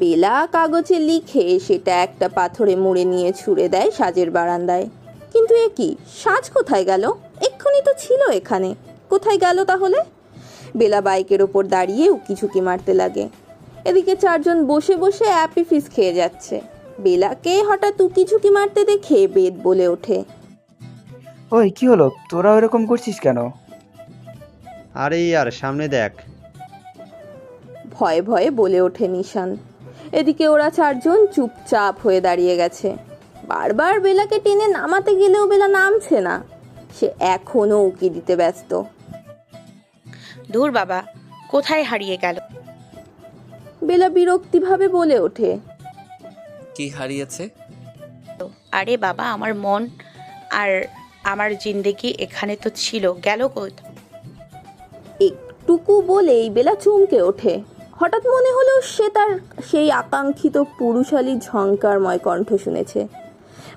বেলা কাগজে লিখে সেটা একটা পাথরে মুড়ে নিয়ে ছুঁড়ে দেয় সাজের বারান্দায়। কিন্তু এ কি? সাজ কোথায় গেল? এক্ষুনি তো ছিল এখানে। কোথায় গেল তাহলে? বেলা বাইকের ওপর দাঁড়িয়ে উকিঝুঁকি মারতে লাগে। এদিকে চারজন বসে বসে অ্যাপি ফিস খেয়ে যাচ্ছে। বেলাকে হঠাৎ উকিঝুঁকি মারতে দেখে বেদ বলে ওঠে, ওই, কি হলো? তোরা ওরকম করছিস কেন? আরে আর সামনে দেখ। ভয়ে ভয়ে বলে ওঠে নিশান। এদিকে ওরা চারজন চুপচাপ হয়ে দাঁড়িয়ে গেছে। বারবার বেলাকে টেনে নামাতে গেলেও বেলা নামছে না। সে এখনও উকি দিতে ব্যস্ত। দূর বাবা কোথায় হারিয়ে গেল? বেলা বিরক্তিভাবে বলে ওঠে। কি হারিয়েছে? আরে বাবা আমার মন আর আমার জিন্দেগি এখানে তো ছিল। গেল কোথ একটুকু বলেই বেলা চমকে ওঠে। হঠাৎ মনে হলো সে তার সেই আকাঙ্ক্ষিত পুরুষালী ঝঙ্কারময় কণ্ঠ শুনেছে।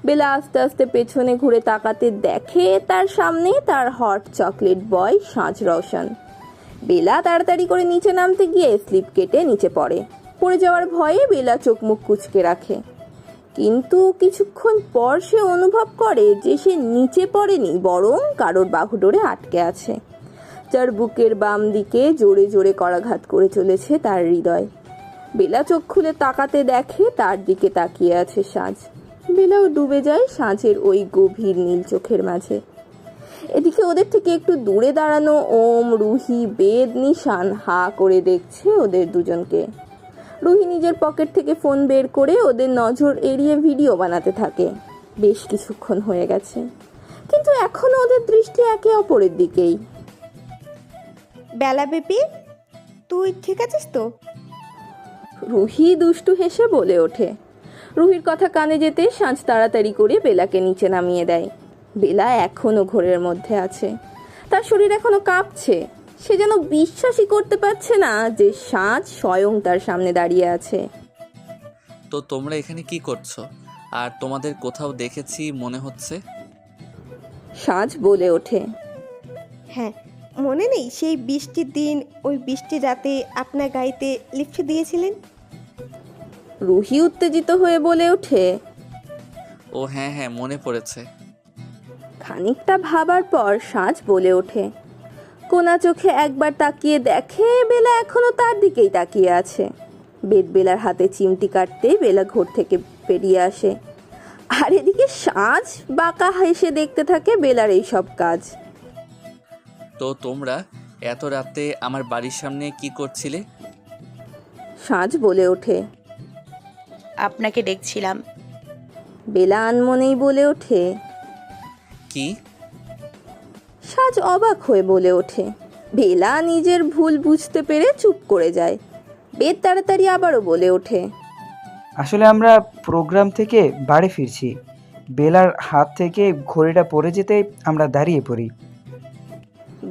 বেলা আস্তে আস্তে পেছনে ঘুরে তাকাতে দেখে তার সামনে তার হট চকলেট বয় সাঁঝ রওশন। বেলা তাড়াতাড়ি করে নিচে নামতে গিয়ে স্লিপ কেটে নিচে পড়ে। পড়ে যাওয়ার ভয়ে বেলা চোখ মুখ কুচকে রাখে। কিন্তু কিছুক্ষণ পর সে অনুভব করে যে সে নিচে পড়েনি, বরং কারোর বাহুডোরে আটকে আছে। যার বুকের বাম দিকে জোরে জোরে করাঘাত করে চলেছে তার হৃদয়। বেলা চোখ খুলে তাকাতে দেখে তার দিকে তাকিয়ে আছে সাঁঝ। বেলাও ডুবে যায় সাঁঝের ওই গভীর নীল চোখের মাঝে। এদিকে ওদের থেকে একটু দূরে দাঁড়ানো ওম, রুহি, বেদ, নিশান হা করে দেখছে ওদের দুজনকে। রুহি নিজের পকেট থেকে ফোন বের করে ওদের নজর এড়িয়ে ভিডিও বানাতে থাকে। বেশ কিছুক্ষণ হয়ে গেছে। কিন্তু এখনও ওদের দৃষ্টি একে অপরের দিকেই। বেলা বেবি তুই ঠিক আছিস তো? রুহি দুষ্টু হেসে বলে ওঠে। রুহির কথা কানে যেতে সাঁঝ তাড়াতাড়ি করে বেলাকে নিচে নামিয়ে দেয়। বেলা এখনও ঘোরের মধ্যে আছে। তার শরীর এখনও কাঁপছে। সে যেন বিশ্বাসই করতে পারছে না যে সাঁঝ স্বয়ং তার সামনে দাঁড়িয়ে আছে। তো তোমরা এখানে কি করছ? আর তোমাদের কোথাও দেখেছি মনে হচ্ছে? সাঁঝ বলে ওঠে। হ্যাঁ মনে নেই সেই বৃষ্টির দিন ওই বৃষ্টি রাতে আপনার গাড়িতে লিফট দিয়েছিলেন? রুহি উত্তেজিত হয়ে বলে ওঠে। ও হ্যাঁ হ্যাঁ মনে পড়েছে। খানিকটা ভাবার পর সাজ বলে ওঠে। কোনা চোখে একবার তাকিয়ে দেখে বেলা এখনও তার দিকেই তাকিয়ে আছে। বেদ বেলার হাতে চিমটি কাটতে বেলা ঘর থেকে বেরিয়ে আসে। আর এদিকে সাঁঝ বাঁকা হেসে দেখতে থাকে বেলার এই সব কাজ। তো তোমরা এত রাতে আমার বাড়ির সামনে কি করছিলে? সাজ বলে ওঠে। আপনাকে দেখছিলাম। বেলা আনমনেই বলে ওঠে। কি? সাজ অবাক হয়ে বলে ওঠে। বেলা নিজের ভুল বুঝতে পেরে চুপ করে যায়। বেদ তাড়াতাড়ি আবারও বলে ওঠে। আসলে আমরা প্রোগ্রাম থেকে বাড়ি ফিরছি। বেলার হাত থেকে ঘড়িটা পড়ে যেতে আমরা দাঁড়িয়ে পড়ি।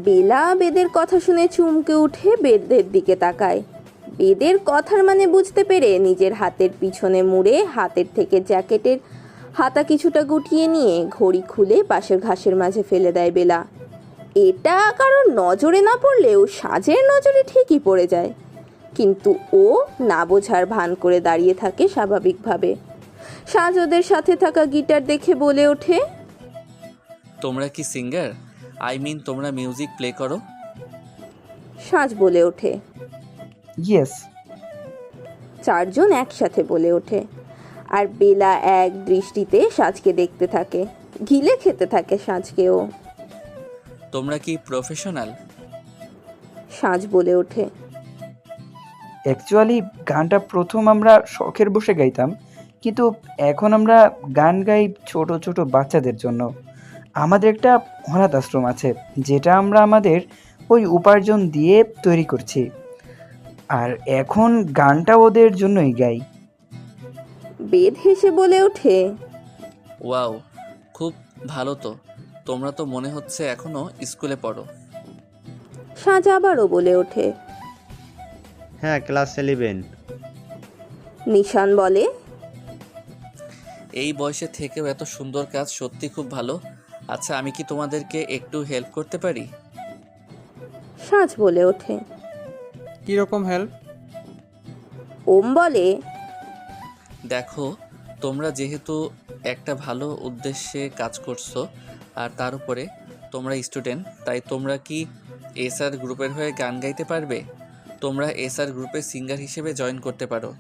বেলা বেদের কথা শুনে চুমকে উঠে বেদের দিকে তাকায়। বেদের কথার মানে বুঝতে পেরে নিজের হাতের পিছনে মুড়ে হাতের থেকে জ্যাকেটের হাতা কিছুটা গুটিয়ে নিয়ে ঘড়ি খুলে পাশের ঘাসের মাঝে ফেলে দেয় বেলা। এটা কারোর নজরে না পড়লেও সাজের নজরে ঠিকই পড়ে যায়। কিন্তু ও না বোঝার ভান করে দাঁড়িয়ে থাকে স্বাভাবিকভাবে। সাজ ওদের সাথে থাকা গিটার দেখে বলে ওঠে, তোমরা কি সিঙ্গার? আই মিন তোমরা মিউজিক প্লে করো। সাজ বলে ওঠে। ইয়েস চারজন একসাথে বলে ওঠে। আর বেলা এক দৃষ্টিতে সাজকে দেখতে থাকে। গিলে খেতে থাকে সাজকেও। তোমরা কি প্রফেশনাল সাজ বলে ওঠে। অ্যাকচুয়ালি গানটা প্রথম আমরা শখের বসে গাইতাম। কিন্তু এখন আমরা গান গাই ছোট ছোট বাচ্চাদের জন্য। আমাদের একটা অনাথ আশ্রম আছে যেটা আমরা আমাদের ওই উপার্জন দিয়ে তৈরি করছি। আর এখন গানটা ওদের জন্যই গাই। বেদ হেসে বলে ওঠে ওয়াও খুব ভালো তো। তোমরা তো মনে হচ্ছে এখনও স্কুলে পড়ো। সাজ আবারও বলে ওঠে হ্যাঁ ক্লাস ইলেভেন। নিশান বলে এই বয়সে থেকেও এত সুন্দর কাজ সত্যি খুব ভালো। আচ্ছা আমি কি তোমাদেরকে একটু হেল্প করতে পারি? সাজ বলে ওঠে। কীরকম হেল্প ওম বলে দেখো তোমরা যেহেতু একটা ভালো উদ্দেশ্যে কাজ করছ আর তার উপরে তোমরা স্টুডেন্ট তাই তোমরা কি এসআর গ্রুপের হয়ে গান গাইতে পারবে? তোমরা এসআর গ্রুপের সিঙ্গার হিসেবে জয়েন করতে পারো।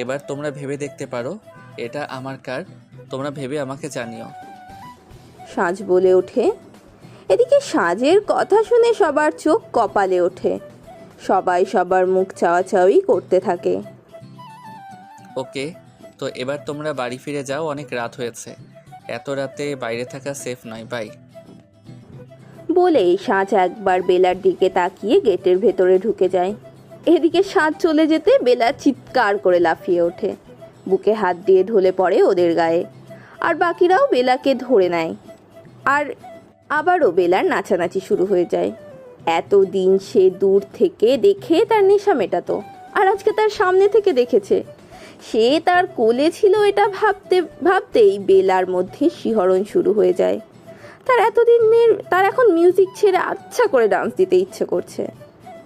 এবার তোমরা ভেবে দেখতে পারো এটা আমার কার? তোমরা ভেবে আমাকে জানিও। সাজ বলে ওঠে। এদিকে সাজের কথা শুনে সবার চোখ কপালে ওঠে। সবাই সবার মুখ চাওয়াচাওয়ি করতে থাকে। ওকে তো এবার তোমরা বাড়ি ফিরে যাও অনেক রাত হয়েছে। এত রাতে বাইরে থাকা সেফ নয় বাই। বলেই সাজ একবার বেলার দিকে তাকিয়ে গেটের ভেতরে ঢুকে যায়। এদিকে সাজ চলে যেতে বেলা চিৎকার করে লাফিয়ে ওঠে। বুকে হাত দিয়ে ঢলে পড়ে ওদের গায়ে। আর বাকিরাও বেলাকে ধরে নেয়। আর আবারও বেলার নাচানাচি শুরু হয়ে যায়। এত দিন সে দূর থেকে দেখে তার নেশা মেটাতো, আর আজকে তার সামনে থেকে দেখেছে। সে তার কোলে ছিল এটা ভাবতে, ভাবতেই বেলার মধ্যে শিহরণ শুরু হয়ে যায়। তার এতদিনের, তার এখন মিউজিক ছেড়ে আচ্ছা করে ডান্স দিতে ইচ্ছে করছে।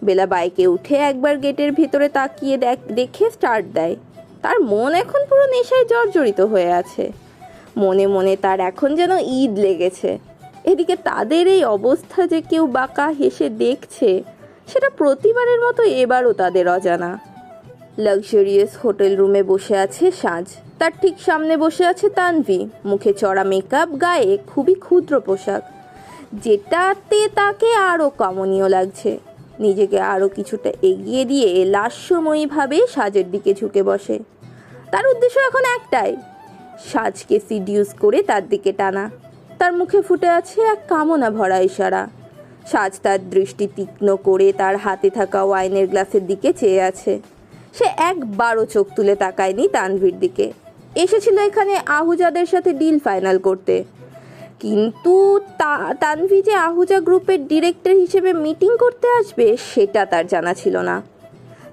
বেলা বাইকে উঠে একবার গেটের ভিতরে তাকিয়ে দেখ, দেখে স্টার্ট দেয়। তার মন এখন পুরো নেশায় জর্জরিত হয়ে আছে। মনে মনে তার এখন যেন ঈদ লেগেছে। এদিকে তাদের এই অবস্থা যে কেউ বাঁকা হেসে দেখছে, সেটা প্রতিবারের মতো এবারও তাদের অজানা। লাক্সারিয়াস হোটেল রুমে বসে আছে সাজ। তার ঠিক সামনে বসে আছে তানভি। মুখে চড়া মেকআপ গায়ে খুবই ক্ষুদ্র পোশাক। যেটাতে তাকে আরও কমনীয় লাগছে। নিজেকে আরও কিছুটা এগিয়ে দিয়ে লাস্যময়ীভাবে সাজের দিকে ঝুঁকে বসে। তার উদ্দেশ্য এখন একটাই সাজকে সিডিউস করে তার দিকে টানা। তার মুখে ফুটে আছে এক কামনা ভরা ইশারা। সাজ তার দৃষ্টি তীক্ষ্ণ করে তার হাতে থাকা ওয়াইনের গ্লাসের দিকে চেয়ে আছে। সে একবারও চোখ তুলে তাকায়নি তানভীর দিকে। এসেছিল এখানে আহুজাদের সাথে ডিল ফাইনাল করতে। কিন্তু তানভি যে আহুজা গ্রুপের ডিরেক্টর হিসেবে মিটিং করতে আসবে, সেটা তার জানা ছিল না।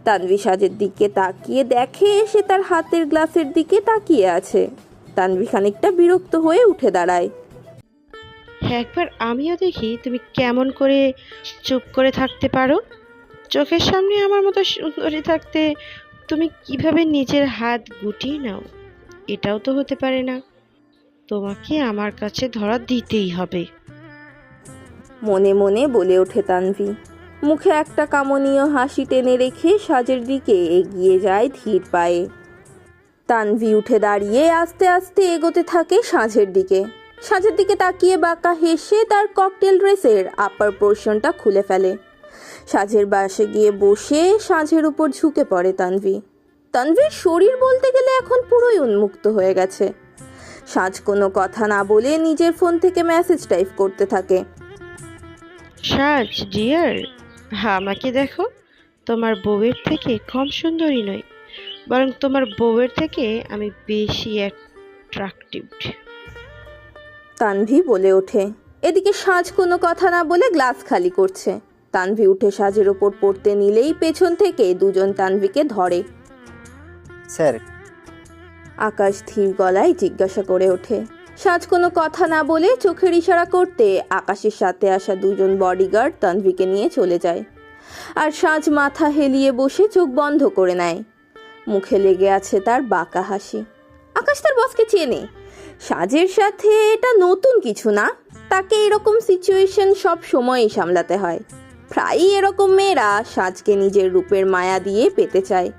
তানভি সাজের দিকে তাকিয়ে দেখে সে তার হাতের গ্লাসের দিকে তাকিয়ে আছে। তানভি খানিকটা বিরক্ত হয়ে উঠে দাঁড়ায়। একবার আমিও দেখি তুমি কেমন করে চুপ করে থাকতে পারো। চোখের সামনে আমার মতো সুন্দরী থাকতে তুমি কীভাবে নিজের হাত গুটিয়ে নাও? এটাও তো হতে পারে না। তোমাকে আমার কাছে ধরা দিতেই হবে। মনে মনে বলে ওঠে তানভি। মুখে একটা কামনীয় হাসি টেনে রেখে সাজের দিকে এগিয়ে যায় ধীর পায়ে। তানভি উঠে দাঁড়িয়ে আস্তে আস্তে এগোতে থাকে সাঁঝের দিকে। সাঁঝের দিকে তাকিয়ে বাঁকা হেসে তার ককটেল ড্রেসের আপার পোর্শনটা খুলে ফেলে। সাঁঝের বাসে গিয়ে বসে সাঁঝের উপর ঝুঁকে পড়ে তানভি। তানভির শরীর বলতে গেলে এখন পুরোই উন্মুক্ত হয়ে গেছে। সাজ কোনো কথা না বলে নিজের ফোন থেকে মেসেজ টাইপ করতে থাকে। সাজ ডিয়ার হ্যাঁ আমাকে দেখো। তোমার বউয়ের থেকে কম সুন্দরী নয়। বরং তোমার বউয়ের থেকে আমি বেশি অ্যাট্রাকটিভ তানভি বলে ওঠে এদিকে সাজ কোনো কথা না বলে গ্লাস খালি করছে। তানভি উঠে সাজের ওপর পড়তে নিলেই পেছন থেকে দুজন তানভিকে ধরে। স্যার। আকাশ ধীর গলায় জিজ্ঞাসা করে ওঠে সাজ কোনো কথা না বলে চোখের ইশারা করতে আকাশের সাথে আসা দুজন বডিগার্ড তানভিকে নিয়ে চলে যায়। আর সাজ মাথা হেলিয়ে বসে চোখ বন্ধ করে নেয়। মুখে লেগে আছে তার বাঁকা হাসি। আকাশ তার বসকে চেনে। সাজের সাথে এটা নতুন কিছু না। তাকে এরকম সিচুয়েশন সব সময়ই সামলাতে হয়। প্রায়ই এরকম মেয়েরা সাজকে নিজের রূপের মায়া দিয়ে পেতে চায়।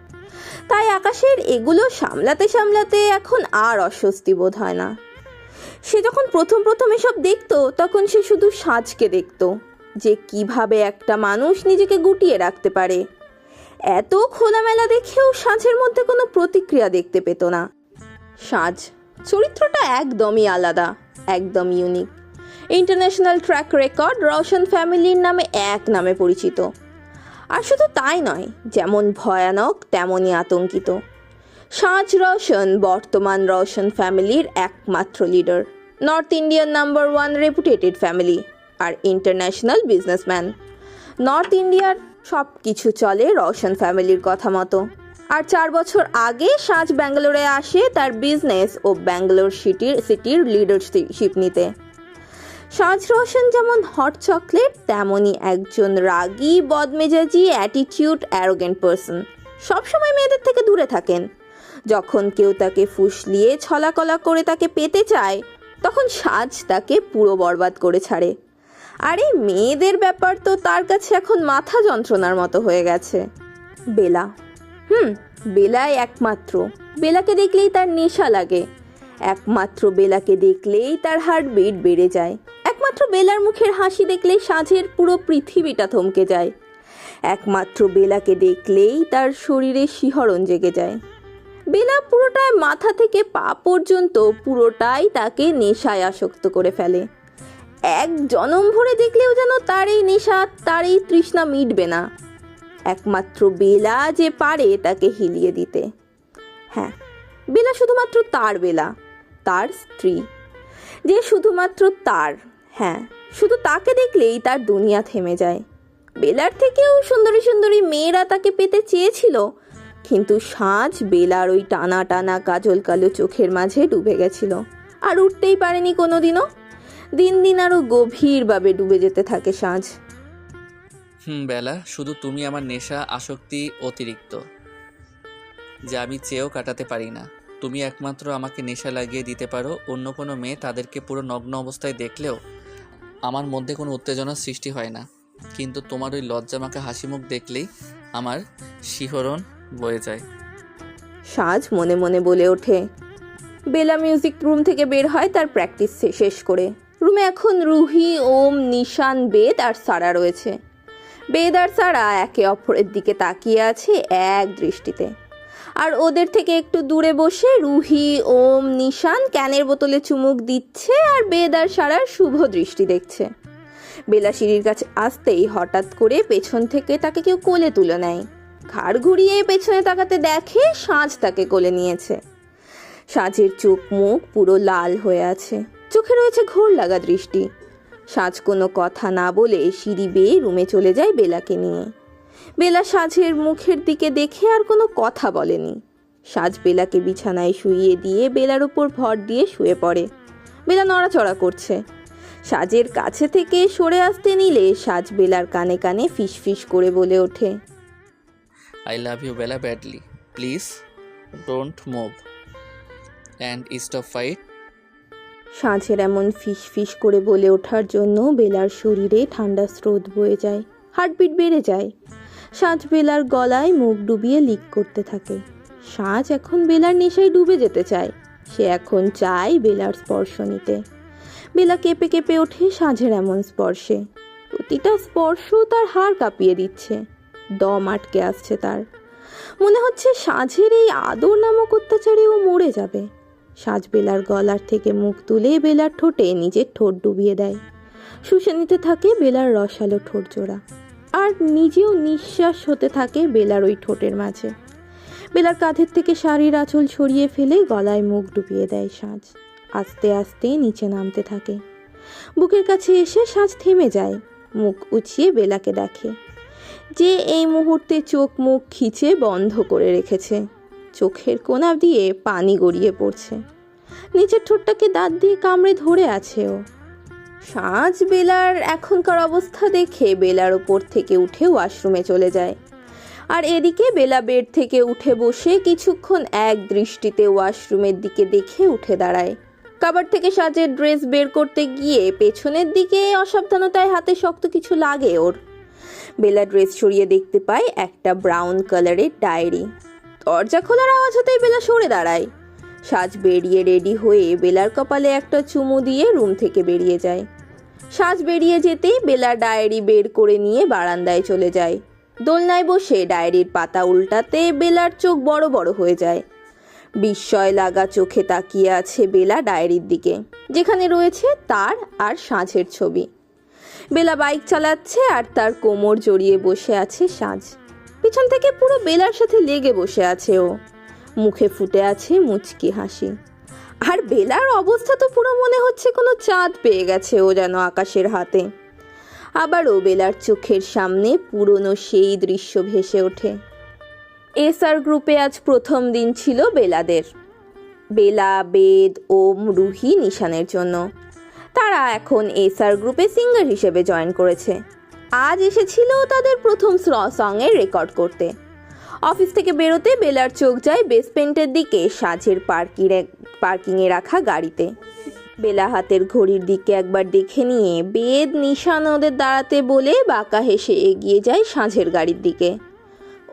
তাই আকাশের এগুলো সামলাতে সামলাতে এখন আর অস্বস্তি বোধ হয় না। সে যখন প্রথম প্রথম এসব দেখতো, তখন সে শুধু সাজকে দেখতো। যে কীভাবে একটা মানুষ নিজেকে গুটিয়ে রাখতে পারে। এত খোলামেলা দেখেও সাঁঝের মধ্যে কোনো প্রতিক্রিয়া দেখতে পেত না। সাজ চরিত্রটা একদমই আলাদা, একদম unique international track record Roshan ফ্যামিলির নামে এক নামে পরিচিত। আর শুধু তাই নয়, যেমন ভয়ানক, তেমনই আতঙ্কিত। সাজ রওশন বর্তমান রওশন ফ্যামিলির একমাত্র leader north Indian number one reputed family আর ইন্টারন্যাশনাল বিজনেসম্যান নর্থ ইন্ডিয়ার সব কিছু চলে রওশন ফ্যামিলির কথা মতো। আর চার বছর আগে সাজ ব্যাঙ্গালোরে আসে তার বিজনেস ও ব্যাঙ্গালোর সিটির সিটির লিডারশিপ নিতে। সাজ রোশন যেমন হট চকলেট তেমনই একজন রাগী, বদমেজাজি অ্যাটিটিউড অ্যারোগেন্ট পারসন সবসময় মেয়েদের থেকে দূরে থাকেন। যখন কেউ তাকে ফুসলিয়ে ছলাকলা করে তাকে পেতে চায়, তখন সাজ তাকে পুরো বরবাদ করে ছাড়ে। আরে, মেয়েদের ব্যাপার তো তার কাছে এখন মাথা যন্ত্রণার মতো হয়ে গেছে। বেলা। হুম বেলাই একমাত্র। বেলাকে দেখলেই তার নেশা লাগে। একমাত্র বেলাকে দেখলেই তার হার্টবিট বেড়ে যায়। একমাত্র বেলার মুখের হাসি দেখলেই সাঁঝের পুরো পৃথিবীটা থমকে যায়। একমাত্র বেলাকে দেখলেই তার শরীরে শিহরণ জেগে যায়। বেলা পুরোটাই মাথা থেকে পা পর্যন্ত পুরোটাই তাকে নেশায় আসক্ত করে ফেলে। এক জনম ভরে দেখলেও যেন তার এই নেশা তার এই তৃষ্ণা মিটবে না। একমাত্র বেলা যে পারে তাকে হিলিয়ে দিতে। হ্যাঁ বেলা শুধুমাত্র তার বেলা, তার স্ত্রী। যে শুধুমাত্র তার হ্যাঁ শুধু তাকে দেখলেই তার দুনিয়া থেমে যায়। বেলার থেকেও সুন্দরী সুন্দরী মেয়েরা তাকে পেতে চেয়েছিল, কিন্তু সাঁঝ বেলার ওই টানা টানা কাজল কালো চোখের মাঝে ডুবে গেছিল। আর উঠতেই পারেনি কোনোদিনও। দিন দিন আরও গভীরভাবে ডুবে যেতে থাকে সাঁঝ। হুম বেলা শুধু তুমি আমার নেশা আসক্তি অতিরিক্ত। যা আমি চেয়েও কাটাতে পারি না। তুমি একমাত্র আমাকে নেশা লাগিয়ে দিতে পারো অন্য কোনো মেয়ে তাদেরকে পুরো নগ্ন অবস্থায় দেখলেও আমার মধ্যে কোনো উত্তেজনার সৃষ্টি হয় না। কিন্তু তোমার ওই লজ্জামাখা হাসি মুখ দেখলেই আমার শিহরণ বয়ে যায়। সাজ মনে মনে বলে ওঠে বেলা মিউজিক রুম থেকে বের হয় তার প্র্যাকটিস শেষ করে। রুমে এখন রুহি, ওম, নিশান, বেদ আর সারা রয়েছে। বেদ আর সারা একে অপরের দিকে তাকিয়ে আছে এক দৃষ্টিতে। আর ওদের থেকে একটু দূরে বসে রুহি, ওম, নিশান ক্যানের বোতলে চুমুক দিচ্ছে আর বেদ আর সারার শুভ দৃষ্টি দেখছে। বেলা সিঁড়ির কাছে আসতেই হঠাৎ করে পেছন থেকে তাকে কেউ কোলে তুলে নেয়। ঘাড় ঘুরিয়ে পেছনে তাকাতে দেখে সাজ তাকে কোলে নিয়েছে। সাজের চোখ মুখ পুরো লাল হয়ে আছে। চোখে রয়েছে ঘোর লাগা দৃষ্টি। সাজ কোনো কথা না বলে সিঁড়ি বেয়ে রুমে চলে যায় বেলাকে নিয়ে। বেলা সাজের মুখের দিকে দেখে আর কোনো কথা বলেনি। সাজ বেলাকে বিছানায় শুইয়ে দিয়ে বেলার উপর ভর দিয়ে শুয়ে পড়ে। বেলা নড়াচড়া করছে। সাজের কাছে থেকে সরে আসতে নিলে সাজ বেলার কানে কানে ফিস করে বলে ওঠে। I love you Bela badly please don't move and stop fight সাঁঝের এমন ফিস ফিস করে বলে ওঠার জন্য বেলার শরীরে ঠান্ডা স্রোত বয়ে যায়, হার্টবিট বেড়ে যায়। সাঁঝ বেলার গলায় মুখ ডুবিয়ে লিক করতে থাকে। সাঁঝ এখন বেলার নেশায় ডুবে যেতে চায়। সে এখন চায় বেলার স্পর্শ নিতে। বেলা কেঁপে কেঁপে ওঠে সাঁঝের এমন স্পর্শে। প্রতিটা স্পর্শ তার হাড় কাঁপিয়ে দিচ্ছে। দম আটকে আসছে তার। মনে হচ্ছে সাঁঝের এই আদর নামক অত্যাচারে ও মরে যাবে। সাজ বেলার গলার থেকে মুখ তুলে বেলার ঠোঁটে নিজের ঠোঁট ডুবিয়ে দেয়। শুষে নিতে থাকে বেলার রসালো ঠোঁট জোড়া। আর নিজেও নিঃশ্বাস হতে থাকে বেলার ওই ঠোঁটের মাঝে। বেলার কাঁধের থেকে শাড়ির আঁচল ছড়িয়ে ফেলে গলায় মুখ ডুবিয়ে দেয় সাজ। আস্তে আস্তে নিচে নামতে থাকে। বুকের কাছে এসে সাজ থেমে যায়। মুখ উঁচিয়ে বেলাকে দেখে। যে এই মুহূর্তে চোখ মুখ খিচে বন্ধ করে রেখেছে। চোখের কোনা দিয়ে পানি গড়িয়ে পড়ছে। নিচের ঠোঁটটাকে দাঁত দিয়ে কামড়ে ধরে আছে ও। সাঁঝ বেলার এখনকার অবস্থা দেখে বেলার ওপর থেকে উঠে ওয়াশরুমে চলে যায়। আর এদিকে বেলা বেড থেকে উঠে বসে কিছুক্ষণ এক দৃষ্টিতে ওয়াশরুমের দিকে দেখে উঠে দাঁড়ায়। কাবার থেকে সাজের ড্রেস বের করতে গিয়ে পেছনের দিকে অসাবধানতায় হাতে শক্ত কিছু লাগে ওর। বেলা ড্রেস সরিয়ে দেখতে পায় একটা ব্রাউন কালারের ডায়েরি। দরজা খোলার আওয়াজ হতেই বেলা সরে দাঁড়ায়। সাজ বেরিয়ে রেডি হয়ে বেলার কপালে একটা চুমু দিয়ে রুম থেকে বেরিয়ে যায়। সাজ বেরিয়ে যেতেই বেলা ডায়েরি বের করে নিয়ে বারান্দায় চলে যায়। দোলনায় বসে ডায়েরির পাতা উল্টাতে বেলার চোখ বড় বড় হয়ে যায়। বিস্ময় লাগা চোখে তাকিয়ে আছে বেলা ডায়েরির দিকে, যেখানে রয়েছে তার আর সাঁঝের ছবি। বেলা বাইক চালাচ্ছে আর তার কোমর জড়িয়ে বসে আছে সাঁঝ। পিছন থেকে পুরো বেলার সাথে লেগে বসে আছে ও। মুখে ফুটে আছে মুচকি হাসি। আর বেলার অবস্থা তো পুরো মনে হচ্ছে কোনো চাঁদ পেয়ে গেছে ও যেন আকাশের হাতে। আবারও বেলার চোখের সামনে পুরনো সেই দৃশ্য ভেসে ওঠে। এসআর গ্রুপে আজ প্রথম দিন ছিল বেলাদের। বেলা, বেদ, ওম, রুহি নিশানের জন্য। তারা এখন এসআর গ্রুপে সিঙ্গার হিসেবে জয়েন করেছে। আজ এসেছিল তাদের প্রথম সঙের রেকর্ড করতে। অফিস থেকে বেরোতে বেলার চোখ যায় বেসমেন্টের দিকে সাজের পার্কিংয়ে পার্কিংয়ে রাখা গাড়িতে। বেলা হাতের ঘড়ির দিকে একবার দেখে নিয়ে বেদ নিশান ওদের দাঁড়াতে বলে বাঁকা হেসে এগিয়ে যায় সাঁঝের গাড়ির দিকে।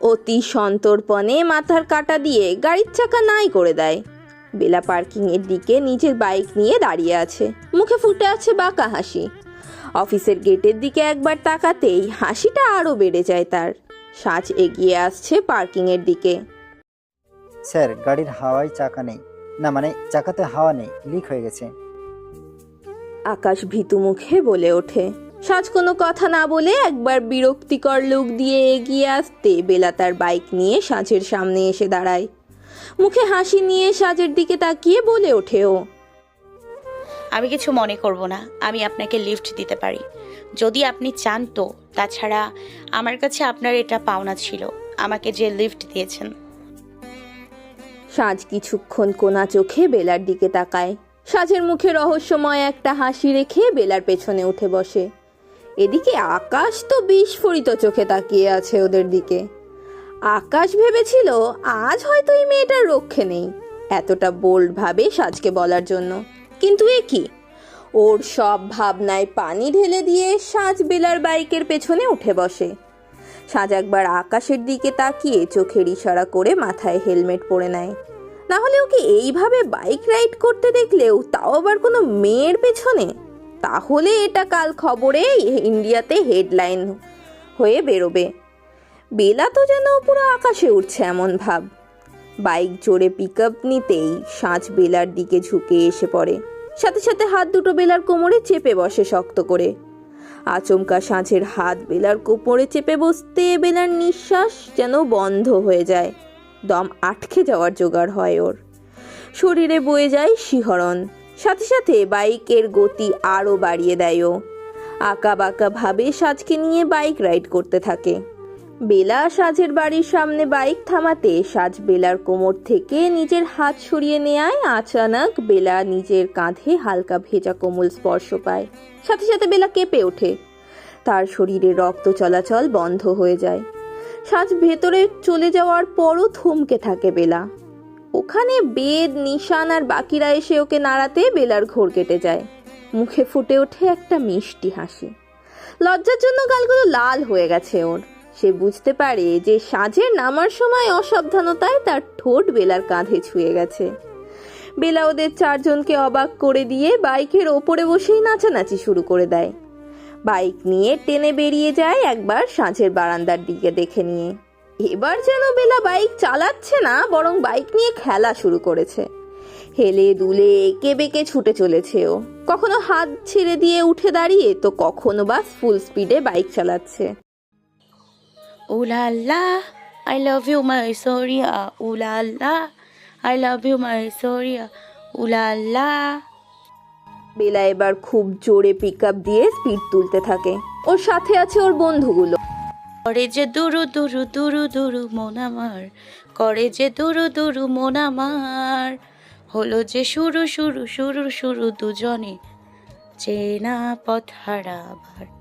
অতি সন্তর্পণে মাথার কাটা দিয়ে গাড়ির চাকা নাই করে দেয়। বেলা পার্কিংয়ের দিকে নিজের বাইক নিয়ে দাঁড়িয়ে আছে। মুখে ফুটে আছে বাঁকা হাসি। অফিসের গেটের দিকে একবার তাকাতেই হাসিটা আরও বেড়ে যায় তার। সাজ এগিয়ে আসছে পার্কিংয়ের দিকে। স্যার গাড়ির হাওয়ায় চাকা নেই। না মানে চাকাতে হাওয়া নেই লিক হয়ে গেছে। আকাশ ভীতু মুখে বলে ওঠে। সাজ কোনো কথা না বলে একবার বিরক্তিকর লোক দিয়ে এগিয়ে আসতে বেলা তার বাইক নিয়ে সাজের সামনে এসে দাঁড়ায়। মুখে হাসি নিয়ে সাজের দিকে তাকিয়ে বলে ওঠে ও। আমি কিছু মনে করব না, আমি আপনাকে লিফট দিতে পারি। যদি আপনি চান তো, তাছাড়া আমার কাছে আপনার এটা পাওনা ছিল, আমাকে যে লিফট দিয়েছেন। সাজ কিছুক্ষণ কোনা চোখে বেলার দিকে তাকায়। সাজের মুখে রহস্যময় একটা হাসি রেখে বেলার পেছনে উঠে বসে। এদিকে আকাশ তো বিস্ফোরিত চোখে তাকিয়ে আছে ওদের দিকে। আকাশ ভেবেছিল, আজ হয়তো এই মেয়েটার রক্ষে নেই, এতটা বোল্ড ভাবে সাজকে বলার জন্য। কিন্তু এ কি? ওর সব ভাবনায় পানি ঢেলে দিয়ে সাজ বেলার বাইকের পেছনে উঠে বসে। সাজ একবার আকাশের দিকে তাকিয়ে চোখের ইশারা করে মাথায় হেলমেট পরে নেয়। না হলে ওকে এইভাবে বাইক রাইড করতে দেখলেও তাও আবার কোনো মেয়ের পেছনে? তাহলে এটা কাল খবরে ইন্ডিয়াতে হেডলাইন হয়ে বেরোবে। বেলা তো যেন পুরো আকাশে উঠছে এমন ভাব। বাইক জোরে পিক নিতেই সাঁচ বেলার দিকে ঝুঁকে এসে পড়ে। সাথে সাথে হাত দুটো বেলার কোমরে চেপে বসে শক্ত করে। আচমকা সাঁঝের হাত বেলার কোমরে চেপে বসতে বেলার নিঃশ্বাস যেন বন্ধ হয়ে যায়। দম আটকে যাওয়ার জোগাড় হয় ওর। শরীরে বয়ে যায় শিহরণ। সাথে সাথে বাইকের গতি আরও বাড়িয়ে দেয় ও। আঁকা বাঁকা ভাবে সাজকে নিয়ে বাইক রাইড করতে থাকে। বেলা সাজের বাড়ির সামনে বাইক থামাতে সাজ বেলার কোমর থেকে নিজের হাত সরিয়ে নেয় আচানক বেলা নিজের কাঁধে হালকা ভেজা কোমল স্পর্শ পায়। সাথে সাথে বেলা কেঁপে ওঠে। তার শরীরে রক্ত চলাচল বন্ধ হয়ে যায়। সাজ ভেতরে চলে যাওয়ার পরও থমকে থাকে বেলা। ওখানে বেদ, নিশান আর বাকিরা এসে ওকে নাড়াতে বেলার ঘোর কেটে যায়। মুখে ফুটে ওঠে একটা মিষ্টি হাসি। লজ্জার জন্য গালগুলো লাল হয়ে গেছে ওর। সে বুঝতে পারে যে সাঁঝের নামার সময় অসাবধানতায় তার ঠোঁট বেলার কাঁধে ছুঁয়ে গেছে। বেলা ওদের চারজনকে অবাক করে দিয়ে বাইকের ওপরে বসেই নাচানাচি শুরু করে দেয়। বাইক নিয়ে টেনে বেরিয়ে যায় একবার সাঁঝের বারান্দার দিকে দেখে নিয়ে। এবার যেন বেলা বাইক চালাচ্ছে না, বরং বাইক নিয়ে খেলা শুরু করেছে। হেলে দুলে এঁকে বেঁকে ছুটে চলেছে ও। কখনো হাত ছেড়ে দিয়ে উঠে দাঁড়িয়ে তো কখনো বা ফুল স্পিডে বাইক চালাচ্ছে। উলাল্লা I love you my Soriya উলাল্লা I love you my Soriya উলাল্লা Bela এবার খুব জোরে পিক আপ দিয়ে স্পিড তুলতে থাকে। ওর সাথে আছে ওর বন্ধুগুলো। করে যে দুরু দুরু দুরু দুরু মন আমার করে যে দুরু দুরু মন আমার হলো যে শুরু শুরু শুরু শুরু দুজনে চেনা পথ হারাবার।